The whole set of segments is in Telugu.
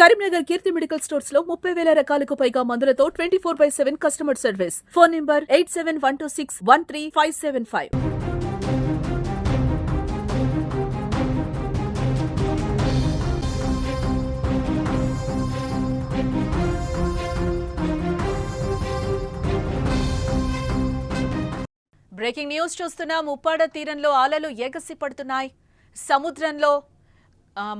కరీంనగర్ కీర్తి మెడికల్ స్టోర్స్లో ముప్పై వేల రకాలకు పైగా మందులతో twenty four by seven customer service. Phone number eight seven one two six one three five seven five. Breaking news చూస్తున్నాం ముప్పాడ తీరంలో ఆలలు ఎగసి పడుతున్నాయి. సముద్రంలో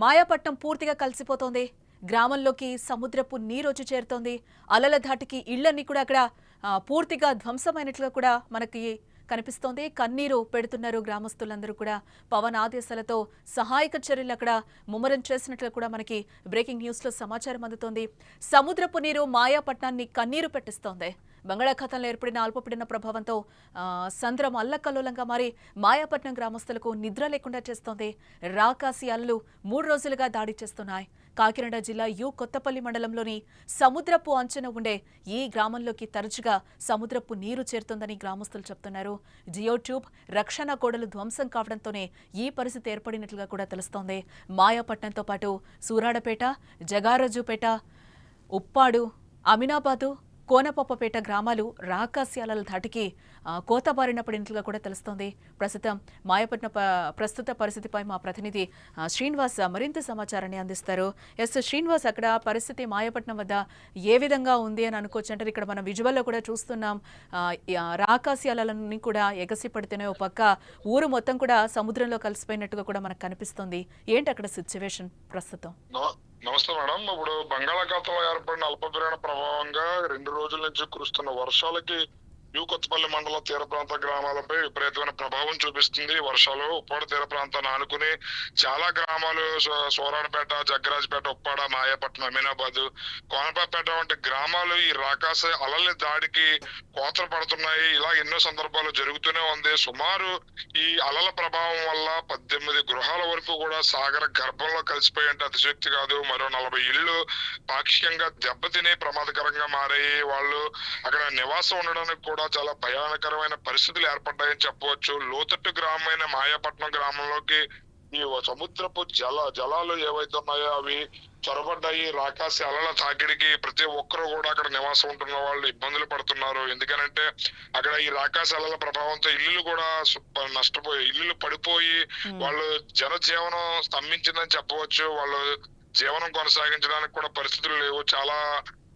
మాయాపట్నం పూర్తిగా కలిసిపోతోంది. గ్రామంలోకి సముద్రపు నీరు వచ్చి చేరుతోంది. అలల ధాటికి ఇళ్ళన్నీ కూడా అక్కడ పూర్తిగా ధ్వంసమైనట్లుగా కూడా మనకి కనిపిస్తోంది. కన్నీరు పెడుతున్నారు గ్రామస్తులందరూ కూడా. పవన్ ఆదేశాలతో సహాయక చర్యలు అక్కడ ముమ్మరం చేసినట్లు కూడా మనకి బ్రేకింగ్ న్యూస్లో సమాచారం అందుతోంది. సముద్రపు నీరు మాయాపట్నాన్ని కన్నీరు పెట్టిస్తోంది. బంగాళాఖాతంలో ఏర్పడిన అల్పపీడన ప్రభావంతో సంద్రం అల్లకల్లోలంగా మారి మాయాపట్నం గ్రామస్తులకు నిద్ర లేకుండా చేస్తోంది. రాకాసి అలలు మూడు రోజులుగా దాడి చేస్తున్నాయి. కాకినాడ జిల్లా యు కొత్తపల్లి మండలంలోని సముద్రపు అంచున ఉండే ఈ గ్రామంలోకి తరచుగా సముద్రపు నీరు చేరుతోందని గ్రామస్తులు చెప్తున్నారు. జియో ట్యూబ్ రక్షణ గోడలు ధ్వంసం కావడంతోనే ఈ పరిస్థితి ఏర్పడినట్లుగా కూడా తెలుస్తోంది. మాయాపట్నంతో పాటు సూరాడపేట జగారజుపేట ఉప్పాడు అమినాబాదు కోనపప్పపేట గ్రామాలు రాకాశ్యాలల ధాటికి ఆ, పడినట్లుగా కూడా తెలుస్తోంది. ప్రస్తుతం మాయపట్నం ప- ప్రస్తుత పరిస్థితిపై మా ప్రతినిధి శ్రీనివాస్ మరింత సమాచారాన్ని అందిస్తారు. ఎస్ శ్రీనివాస్ అక్కడ పరిస్థితి మాయపట్నం వద్ద ఏ విధంగా ఉంది అని అనుకోవచ్చు? అంటే ఇక్కడ మనం విజువల్లో కూడా చూస్తున్నాం ఆ, కూడా ఎగసి పడితేనే ఓ పక్క ఊరు మొత్తం కూడా సముద్రంలో కలిసిపోయినట్టుగా కూడా మనకు కనిపిస్తుంది. ఏంటి అక్కడ సిచ్యువేషన్ ప్రస్తుతం? నమస్తే మేడం. ఇప్పుడు బంగాళాఖాతంలో ఏర్పడిన అల్పపీడన ప్రభావంగా రెండు రోజుల నుంచి కురుస్తున్న వర్షాలకి న్యూ కొత్తపల్లి మండలం తీర ప్రాంత గ్రామాలపై విపరీతమైన ప్రభావం చూపిస్తుంది. వర్షాలు ఉప్పాడ తీర ప్రాంతాన్ని ఆనుకుని చాలా గ్రామాలు సో- సోరాడపేట జగ్గరాజపేట ఉప్పాడ మాయాపట్నం అమీనాబాద్ కోనపాపేట వంటి గ్రామాలు ఈ రాకాస అలల దాడికి కోతలు పడుతున్నాయి. ఇలా ఎన్నో సందర్భాలు జరుగుతూనే ఉంది. సుమారు ఈ అలల ప్రభావం వల్ల పద్దెనిమిది గృహాల వరకు కూడా సాగర గర్భంలో కలిసిపోయి అంటే అతిశక్తి కాదు. మరో నలభై ఇళ్ళు పాక్షికంగా దెబ్బతిని ప్రమాదకరంగా మారాయి. వాళ్ళు అక్కడ నివాసం ఉండడానికి కూడా చాలా భయానకరమైన పరిస్థితులు ఏర్పడ్డాయని చెప్పవచ్చు. లోతట్టు గ్రామమైన మాయాపట్నం గ్రామంలోకి ఈ సముద్రపు జల జలాలు ఏవైతే ఉన్నాయో అవి చొరబడ్డాయి. రాకాసి అలల తాకిడికి ప్రతి ఒక్కరు కూడా అక్కడ నివాసం ఉంటున్న వాళ్ళు ఇబ్బందులు పడుతున్నారు. ఎందుకనంటే అక్కడ ఈ రాకాసి అలల ప్రభావంతో ఇల్లులు కూడా నష్టపోయి ఇల్లులు పడిపోయి వాళ్ళు జనజీవనం స్తంభించిందని చెప్పవచ్చు. వాళ్ళు జీవనం కొనసాగించడానికి కూడా పరిస్థితులు లేవు. చాలా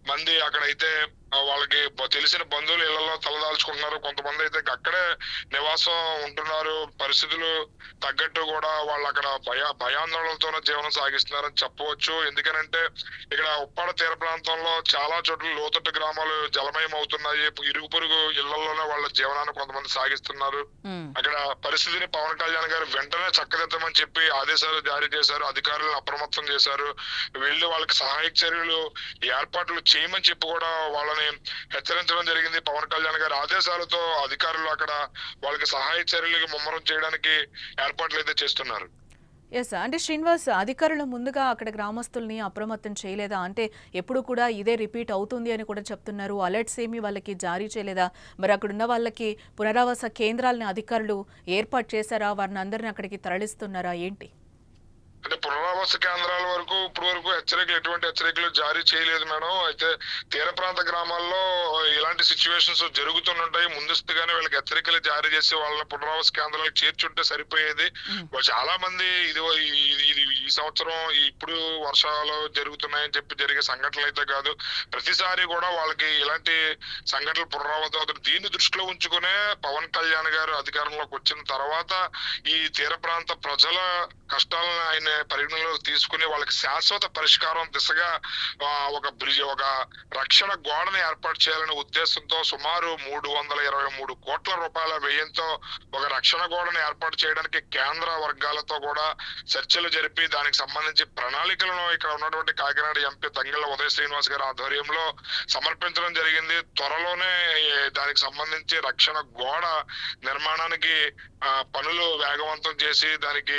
మంది అక్కడైతే వాళ్ళకి తెలిసిన బంధువులు ఇళ్ళలో తలదాల్చుకుంటున్నారు. కొంతమంది అయితే అక్కడే నివాసం ఉంటున్నారు. పరిస్థితులు తగ్గట్టు కూడా వాళ్ళు అక్కడ భయ భయాందోళనలతోనే జీవనం సాగిస్తున్నారని చెప్పవచ్చు. ఎందుకనంటే ఇక్కడ ఉప్పాడ తీర ప్రాంతంలో చాలా చోట్ల లోతట్టు గ్రామాలు జలమయం అవుతున్నాయి ఇరుగు పొరుగు ఇళ్ళలోనే వాళ్ళ జీవనాన్ని కొంతమంది సాగిస్తున్నారు. అక్కడ పరిస్థితిని పవన్ కళ్యాణ్ గారు వెంటనే చక్కదిద్దమని చెప్పి ఆదేశాలు జారీ చేశారు. అధికారులను అప్రమత్తం చేశారు. వెళ్ళి వాళ్ళకి సహాయక చర్యలు ఏర్పాట్లు చేయమని చెప్పి కూడా వాళ్ళని హెచ్చరించడం జరిగింది. పవన్ కళ్యాణ్ గారి ఆదేశాలతో అధికారులు అక్కడ వాళ్ళకి సహాయ చర్యలకు ముమ్మరం చేయడానికి ఏర్పాట్లు అయితే చేస్తున్నారు. ఎస్ అంటే శ్రీనివాస్ అధికారులు ముందుగా అక్కడ గ్రామస్తుల్ని అప్రమత్తం చేయలేదా? అంటే ఎప్పుడు కూడా ఇదే రిపీట్ అవుతుంది అని కూడా చెప్తున్నారు. అలర్ట్స్ ఏమి వాళ్ళకి జారీ చేయలేదా? మరి అక్కడ ఉన్న వాళ్ళకి పునరావాస కేంద్రాలని అధికారులు ఏర్పాటు చేశారా? వారిని అందరిని అక్కడికి తరలిస్తున్నారా? ఏంటి? అంటే పునరావాస కేంద్రాల వరకు ఇప్పటి వరకు హెచ్చరికలు ఎటువంటి హెచ్చరికలు జారీ చేయలేదు మేడం. అయితే తీర ప్రాంత గ్రామాల్లో ఇలాంటి సిచ్యువేషన్స్ జరుగుతుంటాయి. ముందస్తుగానే వీళ్ళకి హెచ్చరికలు జారీ చేసి వాళ్ళని పునరావాస కేంద్రాలకు చేర్చుంటే సరిపోయేది. చాలా మంది ఇది ఇది ఇది ఈ సంవత్సరం ఇప్పుడు వర్షాలు జరుగుతున్నాయని చెప్పి జరిగే సంఘటనలు అయితే కాదు. ప్రతిసారి కూడా వాళ్ళకి ఇలాంటి సంఘటనలు పునరావృతం అవుతుంది దీన్ని దృష్టిలో ఉంచుకునే పవన్ కళ్యాణ్ గారు అధికారంలోకి వచ్చిన తర్వాత ఈ తీర ప్రాంత ప్రజల కష్టాలను ఆయన పరిగణలోకి తీసుకుని వాళ్ళకి శాశ్వత పరిష్కారం దిశగా ఒక బ్రిడ్జ్ ఒక రక్షణ గోడని ఏర్పాటు చేయాలనే ఉద్దేశంతో సుమారు మూడు వందల ఇరవై మూడు కోట్ల రూపాయల వ్యయంతో ఒక రక్షణ గోడను ఏర్పాటు చేయడానికి కేంద్ర వర్గాలతో కూడా చర్చలు జరిపి దానికి సంబంధించి ప్రణాళికలను ఇక్కడ ఉన్నటువంటి కాకినాడ ఎంపీ తంగిళ్ళ ఉదయ శ్రీనివాస్ గారి ఆధ్వర్యంలో సమర్పించడం జరిగింది. త్వరలోనే దానికి సంబంధించి రక్షణ గోడ నిర్మాణానికి పనులు వేగవంతం చేసి దానికి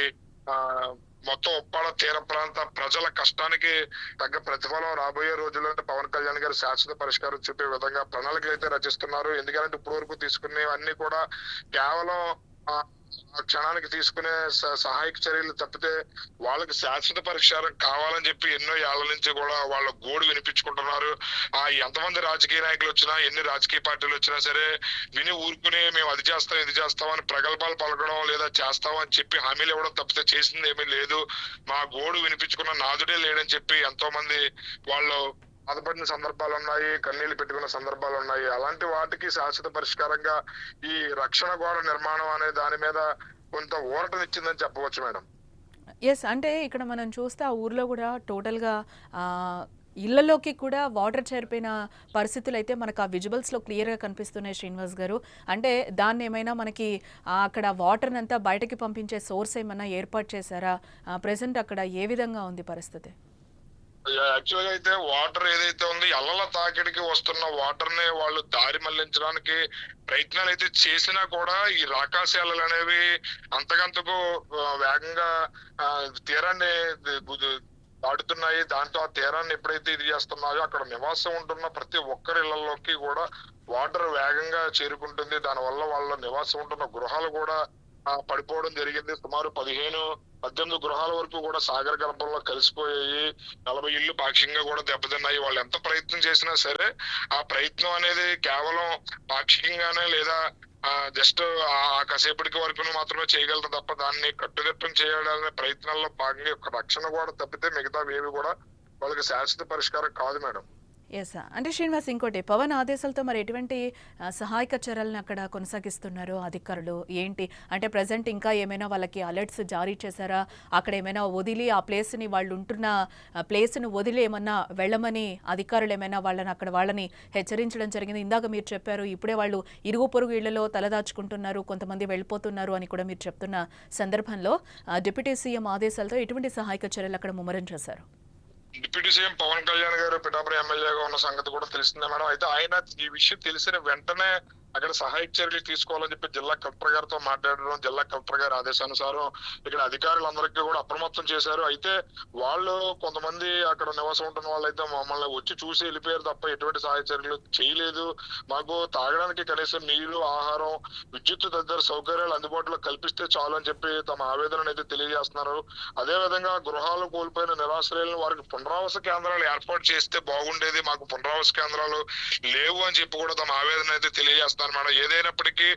మొత్తం ఉప్పాడ తీర ప్రాంత ప్రజల కష్టానికి తగ్గ ప్రతిఫలం రాబోయే రోజుల్లో పవన్ కళ్యాణ్ గారు శాశ్వత పరిష్కారం చూపే విధంగా ప్రణాళికలు అయితే రచిస్తున్నారు. ఎందుకంటే ఇప్పటి వరకు తీసుకునేవన్నీ కూడా కేవలం క్షణానికి తీసుకునే స- సహాయక చర్యలు తప్పితే వాళ్ళకి శాశ్వత పరిష్కారం కావాలని చెప్పి ఎన్నో ఏళ్ళ నుంచి కూడా వాళ్ళ గోడు వినిపించుకుంటున్నారు. ఆ ఎంతమంది రాజకీయ నాయకులు వచ్చినా ఎన్ని రాజకీయ పార్టీలు వచ్చినా సరే విని ఊరుకుని మేము అది చేస్తాం ఇది చేస్తామని ప్రగల్భాలు పలకడం లేదా చేస్తామని చెప్పి హామీలు ఇవ్వడం తప్పితే చేసింది ఏమీ లేదు. మా గోడు వినిపించుకున్న నాదుడే లేడని చెప్పి ఎంతో మంది వాళ్ళు బాధపడిన సందర్భాలు ఉన్నాయి కన్నీళ్ళు పెట్టుకున్న సందర్భాలు ఉన్నాయి. అలాంటి వాటికి శాశ్వత పరిష్కారంగా ఈ రక్షణ గోడ నిర్మాణం అనే దాని మీద కొంత ఊరటనిచ్చిందని చెప్పవచ్చు మేడం. ఎస్ అంటే ఇక్కడ మనం చూస్తే ఆ ఊర్లో కూడా టోటల్గా ఇళ్ళలోకి కూడా వాటర్ చేరిపోయిన పరిస్థితులు అయితే మనకు ఆ విజువల్స్లో క్లియర్గా కనిపిస్తున్నాయి శ్రీనివాస్ గారు. అంటే దాన్ని ఏమైనా మనకి అక్కడ వాటర్ అంతా బయటకి పంపించే సోర్స్ ఏమైనా ఏర్పాటు చేశారా? ప్రజెంట్ అక్కడ ఏ విధంగా ఉంది పరిస్థితి? యాక్చువల్గా అయితే వాటర్ ఏదైతే ఉంది అల్లల తాకిడికి వస్తున్న వాటర్ని వాళ్ళు దారి మళ్ళించడానికి ప్రయత్నాలు అయితే చేసినా కూడా ఈ రాకాశాలలు అనేవి అంతకంతకు వేగంగా ఆ, తీరాన్ని దాడుతున్నాయి దాటుతున్నాయి. దాంతో ఆ తీరాన్ని ఎప్పుడైతే ఇది చేస్తున్నాయో అక్కడ నివాసం ఉంటున్న ప్రతి ఒక్కరి ఇళ్ళలోకి కూడా వాటర్ వేగంగా చేరుకుంటుంది. దానివల్ల వాళ్ళ నివాసం ఉంటున్న గృహాలు కూడా పడిపోవడం జరిగింది. సుమారు పదిహేను పద్దెనిమిది గృహాల వరకు కూడా సాగర గర్భంలో కలిసిపోయాయి నలభై ఇళ్ళు పాక్షికంగా కూడా దెబ్బతిన్నాయి. వాళ్ళు ఎంత ప్రయత్నం చేసినా సరే ఆ ప్రయత్నం అనేది కేవలం పాక్షికంగానే లేదా జస్ట్ ఆ కాసేపటికి వరకు మాత్రమే చేయగలరు తప్ప దాన్ని కట్టుదిట్టం చేయాలనే ప్రయత్నాల్లో భాగంగా ఒక రక్షణ కూడా తప్పితే మిగతా ఏవి కూడా వాళ్ళకి శాశ్వత పరిష్కారం కాదు మేడం. ఎస్ అంటే శ్రీనివాస్ ఇంకోటి పవన్ ఆదేశాలతో మరి ఎటువంటి సహాయక చర్యలను అక్కడ కొనసాగిస్తున్నారు అధికారులు ఏంటి? అంటే ప్రజెంట్ ఇంకా ఏమైనా వాళ్ళకి అలర్ట్స్ జారీ చేశారా? అక్కడ ఏమైనా వదిలి ఆ ప్లేస్ని వాళ్ళు ఉంటున్న ప్లేస్ని ప్లేస్ను వదిలి ఏమన్నా వెళ్ళమని అధికారులు ఏమైనా వాళ్ళని అక్కడ వాళ్ళని హెచ్చరించడం జరిగింది. ఇందాక మీరు చెప్పారు ఇప్పుడే వాళ్ళు ఇరుగు పొరుగు ఇళ్ళలో తలదాచుకుంటున్నారు కొంతమంది వెళ్ళిపోతున్నారు అని కూడా మీరు చెప్తున్న సందర్భంలో డిప్యూటీ సీఎం ఆదేశాలతో ఎటువంటి సహాయక చర్యలు అక్కడ ముమ్మరం చేశారు? డిప్యూటీ సీఎం పవన్ కళ్యాణ్ గారు పిఠాపురం ఎమ్మెల్యేగా ఉన్న సంగతి కూడా తెలిసిందే మేడం. అయితే ఆయన ఈ విషయం తెలిసిన వెంటనే అక్కడ సహాయక చర్యలు తీసుకోవాలని చెప్పి జిల్లా కలెక్టర్ గారితో మాట్లాడడం జిల్లా కలెక్టర్ గారి ఆదేశానుసారం ఇక్కడ అధికారులందరికీ కూడా అప్రమత్తం చేశారు. అయితే వాళ్ళు కొంతమంది అక్కడ నివాసం ఉంటున్న వాళ్ళైతే మమ్మల్ని వచ్చి చూసి వెళ్ళిపోయారు తప్ప ఎటువంటి సహాయ చర్యలు చేయలేదు. మాకు తాగడానికి కనీసం నీళ్ళు ఆహారం విద్యుత్ తదితర సౌకర్యాలు అందుబాటులో కల్పిస్తే చాలు అని చెప్పి తమ ఆవేదన అయితే తెలియజేస్తున్నారు. అదే విధంగా గృహాలు కోల్పోయిన నిరాశ్రయాలను వారికి పునరావాస కేంద్రాలు ఏర్పాటు చేస్తే బాగుండేది. మాకు పునరావాస కేంద్రాలు లేవు అని చెప్పి కూడా తమ ఆవేదన అయితే తెలియజేస్తున్నారు. మేడం. ఏదైనప్పటికీ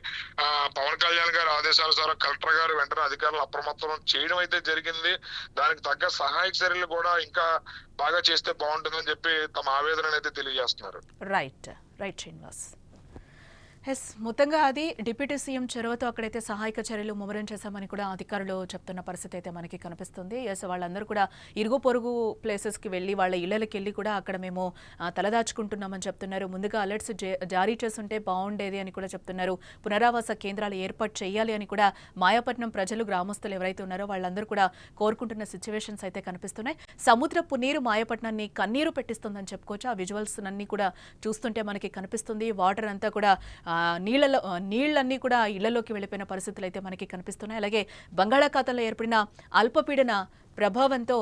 పవన్ కళ్యాణ్ గారి ఆదేశానుసారం కలెక్టర్ గారు వెంటనే అధికారులు అప్రమత్తం చేయడం అయితే జరిగింది. దానికి తగ్గ సహాయక చర్యలు కూడా ఇంకా బాగా చేస్తే బాగుంటుందని చెప్పి తమ ఆవేదన అయితే తెలియజేస్తున్నారు. రైట్ రైట్ శ్రీనివాస్ ఎస్ మొత్తంగా అది డిప్యూటీ సీఎం చొరవతో అక్కడైతే సహాయక చర్యలు ముమ్మరం చేశామని కూడా అధికారులు చెప్తున్న పరిస్థితి అయితే మనకి కనిపిస్తుంది. ఎస్ వాళ్ళందరూ కూడా ఇరుగు పొరుగు ప్లేసెస్కి వెళ్ళి వాళ్ళ ఇళ్ళకి వెళ్ళి కూడా అక్కడ మేము తలదాచుకుంటున్నామని చెప్తున్నారు. ముందుగా అలర్ట్స్ జారీ చేస్తుంటే బాగుండేది అని కూడా చెప్తున్నారు. పునరావాస కేంద్రాలు ఏర్పాటు చేయాలి అని కూడా మాయాపట్నం ప్రజలు గ్రామస్తులు ఎవరైతే ఉన్నారో వాళ్ళందరూ కూడా కోరుకుంటున్న సిచ్యువేషన్స్ అయితే కనిపిస్తున్నాయి. సముద్రపు నీరు మాయపట్నాన్ని కన్నీరు పెట్టిస్తుందని చెప్పుకోవచ్చు. ఆ విజువల్స్ అన్ని కూడా చూస్తుంటే మనకి కనిపిస్తుంది. వాటర్ అంతా కూడా నీళ్ళలో నీళ్ళన్నీ కూడా ఇళ్ళలోకి వెళ్ళిపోయిన పరిస్థితులు అయితే మనకి కనిపిస్తున్నాయి. అలాగే బంగాళాఖాతంలో ఏర్పడిన అల్పపీడన ప్రభావంతో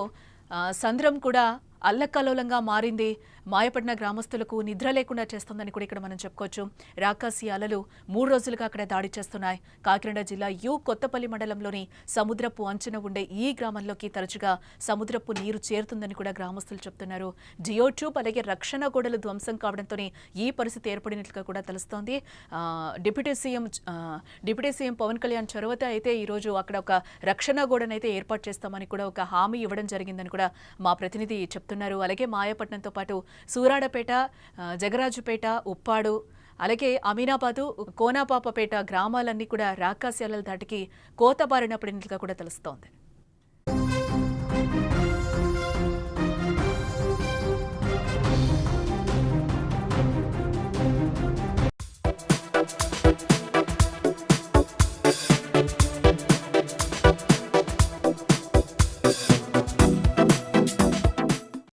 సంద్రం కూడా అల్లకల్లోలంగా మారింది. మాయపడిన గ్రామస్తులకు నిద్ర లేకుండా చేస్తుందని కూడా ఇక్కడ మనం చెప్పుకోవచ్చు. రాకాసి అలలు మూడు రోజులుగా అక్కడ దాడి చేస్తున్నాయి. కాకినాడ జిల్లా యు కొత్తపల్లి మండలంలోని సముద్రపు అంచున ఉండే ఈ గ్రామంలోకి తరచుగా సముద్రపు నీరు చేరుతుందని కూడా గ్రామస్తులు చెప్తున్నారు. జియో ట్యూబ్ అలాగే రక్షణ గోడలు ధ్వంసం కావడంతో ఈ పరిస్థితి ఏర్పడినట్లుగా కూడా తెలుస్తోంది. Deputy CM deputy CM Pawan Kalyan చొరవతో అయితే ఈరోజు అక్కడ ఒక రక్షణ గోడను అయితే ఏర్పాటు చేస్తామని కూడా ఒక హామీ ఇవ్వడం జరిగిందని కూడా మా ప్రతినిధి చెప్తున్నారు. అలాగే మాయపట్నంతో పాటు సూరాడపేట జగరాజుపేట ఉప్పాడు అలాగే అమీనాబాదు కోనాపాపపేట గ్రామాలన్నీ కూడా రాకాశాలల దాటికి కోత పడినట్లుగా కూడా తెలుస్తోంది.